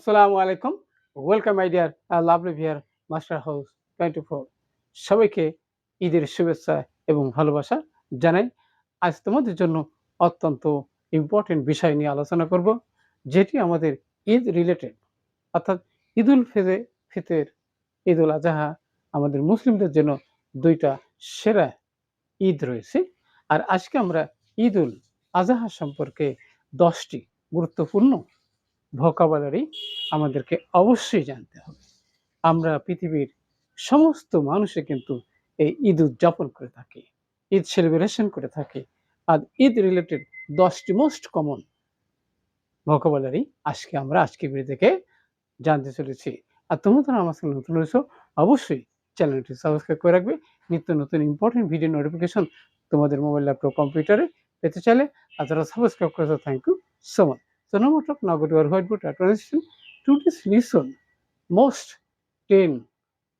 আসসালামু আলাইকুম। Welcome my dear lovely viewers Master House twenty four সবাইকে ঈদের শুভেচ্ছা এবং ভালোবাসা জানাই। আজ তোমাদের জন্য অত্যন্ত ইম্পর্টেন্ট বিষয় নিয়ে আলোচনা করব, যেটি আমাদের ঈদ রিলেটেড অর্থাৎ ঈদুল ফেজে ফিতের ঈদুল আজহা আমাদের মুসলিমদের জন্য দুইটা সেরা ঈদ রয়েছে। আর আজকে আমরা ঈদুল আজহা সম্পর্কে দশটি গুরুত্বপূর্ণ ভোকাবুলারি আমাদেরকে অবশ্যই জানতে হবে। আমরা পৃথিবীর সমস্ত মানুষে কিন্তু এই ঈদ উদযাপন করে থাকি, ঈদ সেলিব্রেশন করে থাকি আর ঈদ রিলেটেড দশটি মোস্ট কমন ভোকাবুলারি আজকে আমরা আজকে থেকে জানতে চলেছি। আর তোমরা যারা আমার সঙ্গে নতুন রয়েছো, অবশ্যই চ্যানেলটি সাবস্ক্রাইব করে রাখবে। নিত্য নতুন ইম্পর্টেন্ট ভিডিও নোটিফিকেশন তোমাদের মোবাইল ল্যাপটপ কম্পিউটারে পেতে চাইলে আর যারা সাবস্ক্রাইব করেছ thank you so much Talk now go to our whiteboard transition to this lesson most 10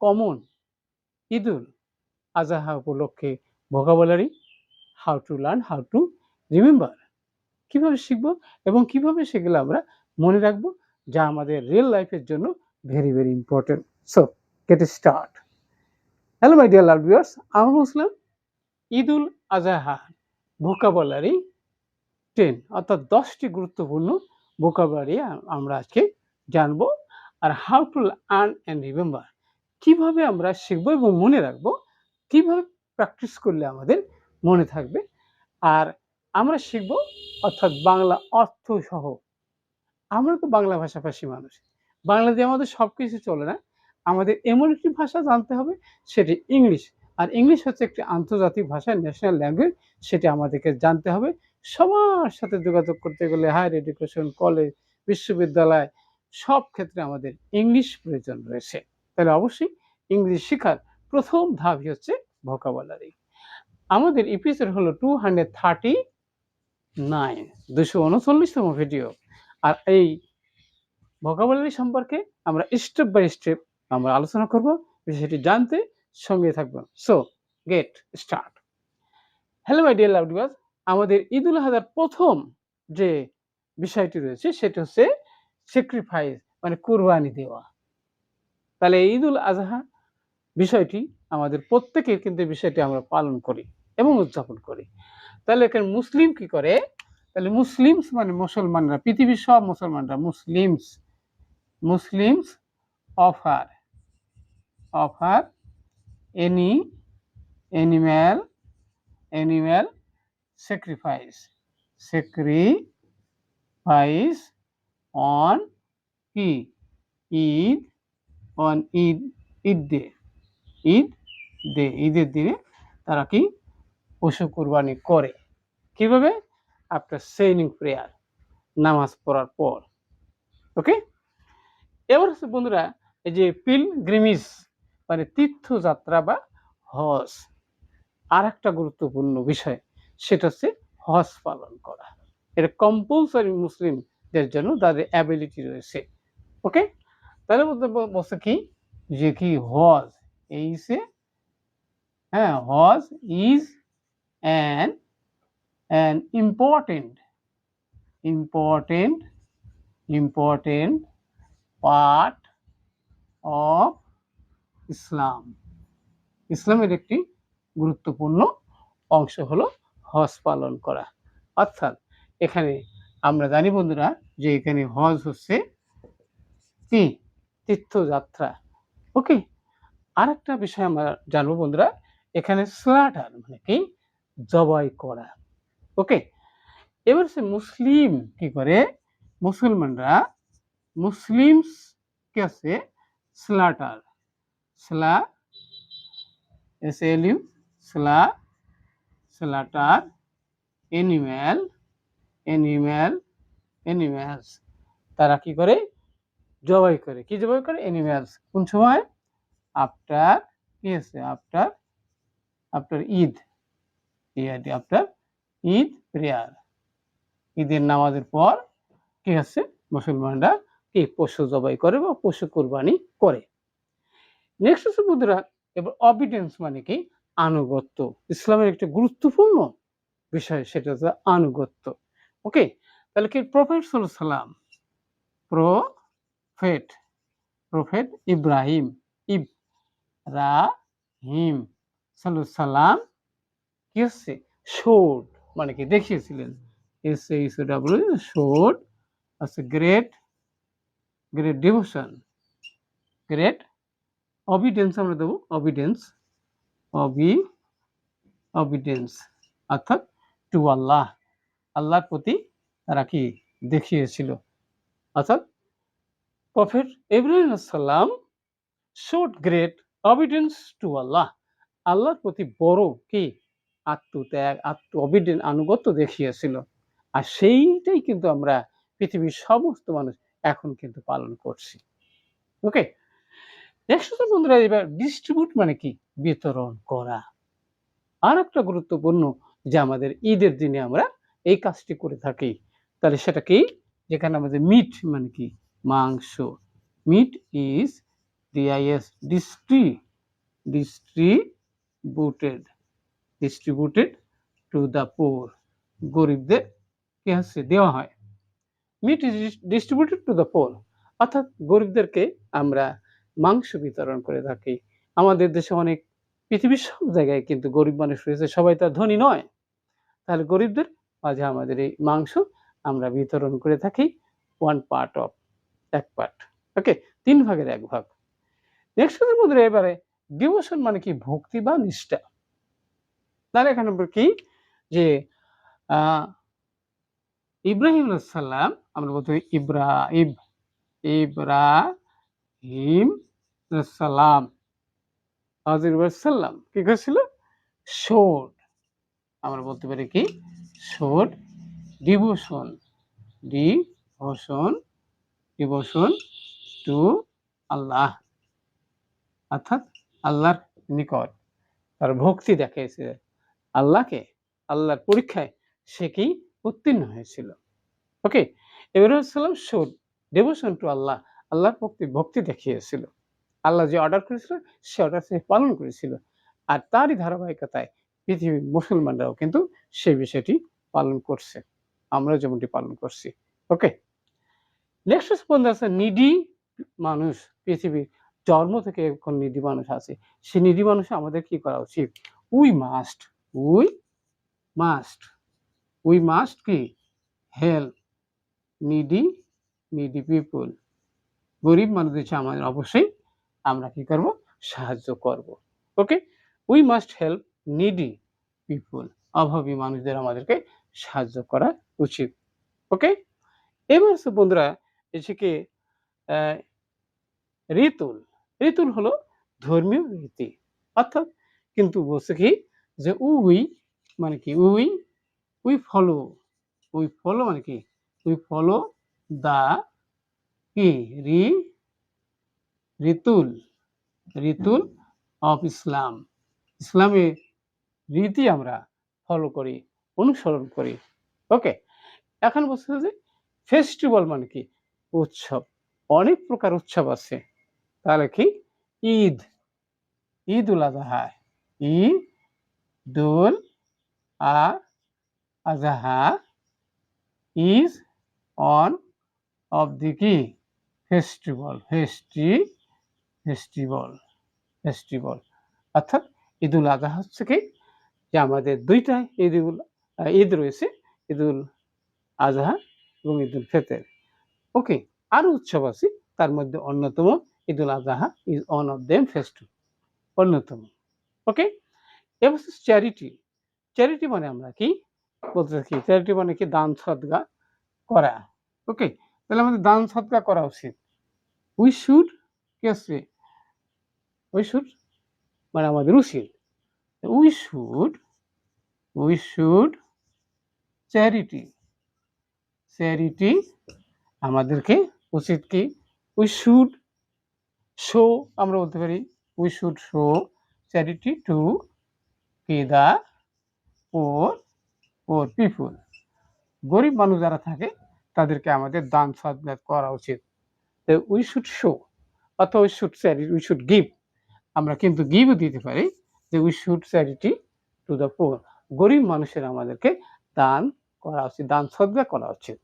common Idul Azaha উপলক্ষে vocabulary how to learn how to remember কীভাবে শিখব এবং কীভাবে সেগুলো আমরা মনে রাখব যা আমাদের রিয়েল লাইফের জন্য very very important so get start hello my dear love viewers আমি মুসলাম। ঈদুল আজাহা ভোকাবুলারি টেন অর্থাৎ দশটি গুরুত্বপূর্ণ ভোকাবুলারি আমরা আজকে জানব। আর how to earn and remember কীভাবে আমরা শিখব এবং মনে রাখব, কীভাবে প্র্যাকটিস করলে আমাদের মনে থাকবে। আর আমরা শিখব, অর্থাৎ বাংলা অর্থ সহ। আমরা তো বাংলা ভাষাভাষী মানুষ। বাংলা দিয়ে আমাদের সব কিছু চলে না। আমাদের এমন একটি ভাষা জানতে হবে, সেটি ইংলিশ। আর ইংলিশ হচ্ছে একটি আন্তর্জাতিক ভাষা ন্যাশনাল ল্যাঙ্গুয়েজ সেটি আমাদেরকে জানতে হবে। সবার সাথে যোগাযোগ করতে গেলে হায়ার এডুকেশন কলেজ বিশ্ববিদ্যালয় সব ক্ষেত্রে আমাদের ইংলিশ প্রয়োজন রয়েছে। তাহলে অবশ্যই ইংলিশ শেখার প্রথম ধাপই হচ্ছে ভোকাবুলারি আমাদের এপিসোড হলো টু হান্ড্রেড থার্টি নাইন দুশো উনচল্লিশতম ভিডিও আর এই ভোকাবুলারি সম্পর্কে আমরা স্টেপ বাই স্টেপ আমরা আলোচনা করব, বিষয়টি জানতে সঙ্গে থাকব so get start hello my dear love আমাদের ঈদুল আজহার প্রথম যে বিষয়টি রয়েছে, সেটা হচ্ছে স্যাক্রিফাইস মানে কুরবানি দেওয়া। তাহলে ঈদুল আজহা বিষয়টি আমাদের প্রত্যেকের কিন্তু বিষয়টি আমরা পালন করি এবং উদযাপন করি। তাহলে এখানে মুসলিম কি করে? তাহলে মুসলিমস মানে মুসলমানরা, পৃথিবীর সব মুসলমানরা Muslims Muslims offer offer, any animal animal sacrifice sacrifice on কি Eid on Eid Eid day Eid day ঈদের দিনে তারা কি? পশু কোরবানি করে। কীভাবে? আফটার সেইনিং প্রেয়ার নামাজ পড়ার পর। ওকে এবার হচ্ছে বন্ধুরা, এই যে পিল গ্রিমিস মানে তীর্থযাত্রা বা হজ আর একটা গুরুত্বপূর্ণ বিষয়। সেটা হচ্ছে হজ পালন করা। এটা কম্পালসারি মুসলিমদের জন্য তাদের অ্যাবিলিটি রয়েছে। ওকে তাহলে বলতে বলছে কি? যে কি হজ এই সে হ্যাঁ Hajj is an an important important important part of Islam ইসলামের একটি গুরুত্বপূর্ণ অংশ হলো হজ পালন করা। অর্থাৎ এখানে আমরা জানি বন্ধুরা যে এখানে হজ হচ্ছে কি? তীর্থযাত্রা। ওকে আর একটা বিষয় আমরা জানব বন্ধুরা, এখানে স্লাটার মানে কি? জবাই করা। ওকে এবার সে মুসলিম কি করে? মুসলমানরা মুসলিমস কে আছে স্লাটার। স্লা এস এল ইউ স্লা স্লাটার অ্যানিম্যাল অ্যানিম্যাল অ্যানিম্যালস তারা কি করে? জবাই করে। কি জবাই করে? অ্যানিম্যালস কোন সময়? আফটার কি আছে? আফটার আফটার ঈদ ইয়াদি আফটার ঈদ প্রেয়ার ঈদের নামাজের পর কি আছে? মুসলমানরা কি? পশু জবাই করে বা পশু কোরবানি করে। নেক্সট হচ্ছে বন্ধুরা এবার অবিডেন্স মানে কি? আনুগত্য। ইসলামের একটি গুরুত্বপূর্ণ বিষয় সেটা হচ্ছে আনুগত্য। ওকে, তাহলে কি প্রফেট সাল্লাম প্রো prophet prophet Ibrahim Ibrahim সালাম কি হচ্ছে? শোড মানে কি দেখিয়েছিলেন। এস এইচ ডাব্লিউ শোড আছে great great devotion great obedience আমরা দেবো অবিডেন্স অবি অবিডেন্স অর্থাৎ টু আল্লাহ আল্লাহর প্রতি তারা কি দেখিয়েছিল? অর্থাৎ প্রফেট ইব্রাহিম সাল্লাম শোড গ্রেট অবিডেন্স টু আল্লাহ আল্লাহর প্রতি বড় কি আত্মত্যাগ, আত্ম অবিডেন আনুগত্য দেখিয়েছিল। আর সেইটাই কিন্তু আমরা পৃথিবীর সমস্ত মানুষ এখন কিন্তু পালন করছি। ওকে নেক্সট বন্ধুরা, এবার ডিস্ট্রিবিউট মানে কি? বিতরণ করা। আর একটা গুরুত্বপূর্ণ যে আমাদের ঈদের দিনে আমরা এই কাজটি করে থাকি, তাহলে সেটা কি? যেখানে আমাদের মিট মানে কি? মাংস। Meat is D I S ডিস্ট্রি distributed distributed to the poor গরিবদের কি হচ্ছে দেওয়া হয়। Meat is distributed to the poor অর্থাৎ গরিবদেরকে আমরা মাংস বিতরণ করে থাকি। আমাদের দেশে অনেক, পৃথিবীর সব জায়গায় কিন্তু গরিব মানুষ রয়েছে, সবাই তার ধনী নয়। তাহলে গরিবদের মাঝে আমাদের এই মাংস আমরা বিতরণ করে থাকি ওয়ান পার্ট অফ এক পার্ট ওকে তিন ভাগের এক ভাগ। নেক্সট বন্ধুরা এবারে ডিভোশন মানে কি? ভক্তি বা নিষ্ঠা। তাহলে এখানে কি? যে ইব্রাহিম সাল্লাম আমরা বলতে ইব্রাহিম ইব্রা ইব্রাহিম সালাম। সাল্লাম, কি করেছিল? শোড আমরা বলতে পারি কি? Showed devotion devotion devotion to আল্লাহ, অর্থাৎ আল্লাহর নিকট। তার ভক্তি দেখিয়েছে আল্লাহকে, আল্লাহর পরীক্ষায় সে কি উত্তীর্ণ হয়েছিল। ওকে ইব্রাহিম সাল্লাম শোড ডিভোশন টু আল্লাহ, আল্লাহর ভক্তি ভক্তি দেখিয়েছিল। আল্লাহ যে অর্ডার করেছিল, সে অর্ডার সে পালন করেছিল। আর তারই ধারাবাহিকতায় পৃথিবীর মুসলমানরাও কিন্তু সেই বিষয়টি পালন করছে। আমরা যেমনটি পালন করছি। ওকে নেক্সট বন্ধু আছে, নিডি মানুষ, পৃথিবীর জন্ম থেকে এখন নিডি মানুষ আছে। সেই নিডি মানুষ আমাদের কি করা উচিত? We must we must we must কি? হেল্প নিডি নিডি পিপুল গরিব মানুষদের আমাদের, অবশ্যই আমরা কি করব? সাহায্য করব। Okay we must help needy people অভাবী মানুষদের আমাদেরকে সাহায্য করা উচিত। ওকে এবার বন্ধুরা, এসেকে ঋতুল। ঋতুল হলো ধর্মীয় রীতি। অর্থাৎ কিন্তু বলছে কি? যে উই মানে কি? We we follow we follow মানে কি? উই ফলো দা কি? রি ঋতুল ঋতুল অফ ইসলাম ইসলামের রীতি আমরা ফলো করি, অনুসরণ করি। ওকে এখন বলছে যে ফেস্টিভ্যাল মানে কি? উৎসব। অনেক প্রকার উৎসব আছে। তাহলে কি? Eid. Eid ul Azha. Eid ul Azha is one of the কি? ফেস্টিভ্যাল ফেস্টি ফেস্টিভ্যাল ফেস্টিভ্যাল অর্থাৎ ঈদুল আজহা হচ্ছে কি? যে আমাদের দুইটা ঈদ উল ঈদ রয়েছে ঈদ উল আজহা এবং ঈদ উল ফেতের। ওকে আরও উৎসব আছে, তার মধ্যে অন্যতম Eidul Azha is one of them festive অন্যতম। ওকে এবার চ্যারিটি চ্যারিটি মানে আমরা কি? বলতে থাকি চ্যারিটি মানে কি? দান সদগা করা। ওকে তাহলে আমাদের দান সদগা করা উচিত। উই শুড কি উই শুড মানে আমাদের উচিত we should we should charity charity আমাদেরকে উচিত কি? উই শুড শো আমরা বলতে পারি we should show charity to কি দা পোর পোর পিপুল গরিব মানুষ যারা থাকে, তাদেরকে আমাদের দান সদ্গাত করা উচিত। উই শুড শো অথবা we should charity we should give আমরা কিন্তু গিভও দিতে পারি যে we should charity to the poor গরিব মানুষের আমাদেরকে দান করা উচিত, দান সদ্গা করা উচিত।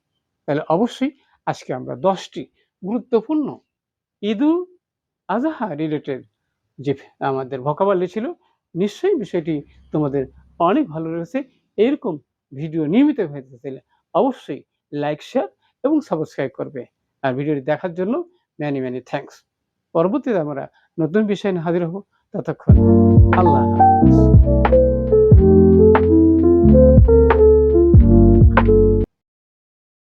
তাহলে অবশ্যই আজকে আমরা দশটি গুরুত্বপূর্ণ ঈদুল আজহা রিলেটেড যে আমাদের ভকাবাল্য ছিল, নিশ্চয়ই বিষয়টি তোমাদের অনেক ভালো লেগেছে। এরকম ভিডিও নিয়মিত পেতে চাইলে অবশ্যই লাইক শেয়ার এবং সাবস্ক্রাইব করবে। আর ভিডিওটি দেখার জন্য ম্যানি ম্যানি থ্যাঙ্কস পরবর্তীতে আমরা নতুন বিষয় নিয়ে হাজির হব ততক্ষণ আল্লাহ হাফেজ।